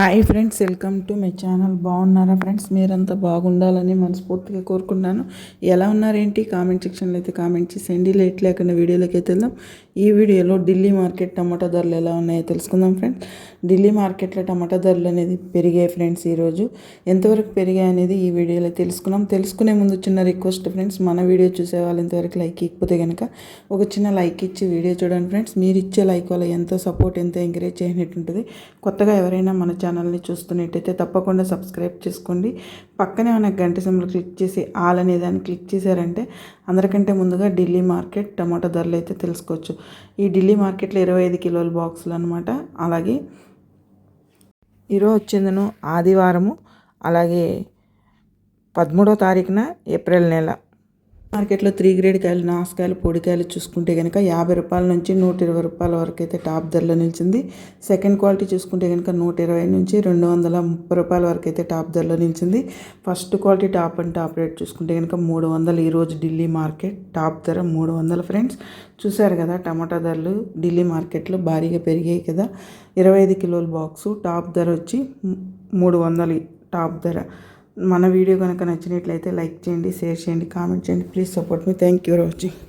Hi friends welcome to my channel బాగున్నారా friends మీరంతా బాగుండాలని మనస్ఫూర్తిగా కోరుకుంటున్నాను. ఎలా ఉన్నారేంటి? కామెంట్ సెక్షన్లో అయితే కామెంట్ చేసేయండి లేట్ లేకుండా వీడియోలోకి అయితే వెళ్దాం. ఈ వీడియోలో ఢిల్లీ మార్కెట్ టమాటా ధరలు ఎలా ఉన్నాయో తెలుసుకుందాం ఫ్రెండ్స్ ఢిల్లీ మార్కెట్లో టమాటా ధరలు అనేది పెరిగాయి ఫ్రెండ్స్ ఈరోజు. ఎంతవరకు పెరిగాయి అనేది ఈ వీడియోలో తెలుసుకున్నాం తెలుసుకునే ముందు చిన్న రిక్వెస్ట్ ఫ్రెండ్స్ మన వీడియో చూసే వాళ్ళు ఇంతవరకు లైక్ ఇకపోతే కనుక ఒక చిన్న లైక్ ఇచ్చి వీడియో చూడండి ఫ్రెండ్స్ మీరు ఇచ్చే లైక్ వల్ల ఎంతో సపోర్ట్ ఎంతో ఎంకరేజ్ చేసినట్టుంటుంది కొత్తగా ఎవరైనా మన ఛానల్ని చూస్తున్నట్టయితే తప్పకుండా సబ్స్క్రైబ్ చేసుకోండి. పక్కనే ఉన్న గంట సింబల్ క్లిక్ చేసి ఆల్ అనే దాన్ని క్లిక్ చేశారంటే అందరికంటే ముందుగా ఢిల్లీ మార్కెట్ టమాటా ధరలు అయితే తెలుసుకోవచ్చు. ఈ ఢిల్లీ మార్కెట్లో ఇరవై ఐదు కిలోల బాక్సులు అనమాట అలాగే ఈరోజు వచ్చిందను ఆదివారము అలాగే పదమూడో తారీఖున ఏప్రిల్ నెల. మార్కెట్లో త్రీ గ్రేడ్ కాయలు నాసుకాయలు పొడికాయలు చూసుకుంటే కనుక యాభై రూపాయల నుంచి నూట ఇరవై రూపాయల వరకు అయితే టాప్ ధరలో నిలిచింది. సెకండ్ క్వాలిటీ చూసుకుంటే కనుక నూట ఇరవై నుంచి రెండు వందల ముప్పై రూపాయల వరకు అయితే టాప్ ధరలో నిలిచింది. First quality top and top rate చూసుకుంటే కనుక మూడు వందలు ఈరోజు ఢిల్లీ మార్కెట్ టాప్ ధర మూడు వందలు ఫ్రెండ్స్. చూశారు కదా టమాటా ధరలు ఢిల్లీ మార్కెట్లో భారీగా పెరిగాయి కదా. ఇరవై ఐదు కిలోల బాక్సు టాప్ ధర వచ్చి మూడు వందలు టాప్ ధర. మన వీడియో కనుక నచ్చినట్లయితే లైక్ చేయండి షేర్ చేయండి కామెంట్ చేయండి. ప్లీజ్ సపోర్ట్ మీ థ్యాంక్ యూ ఫర్ వాచింగ్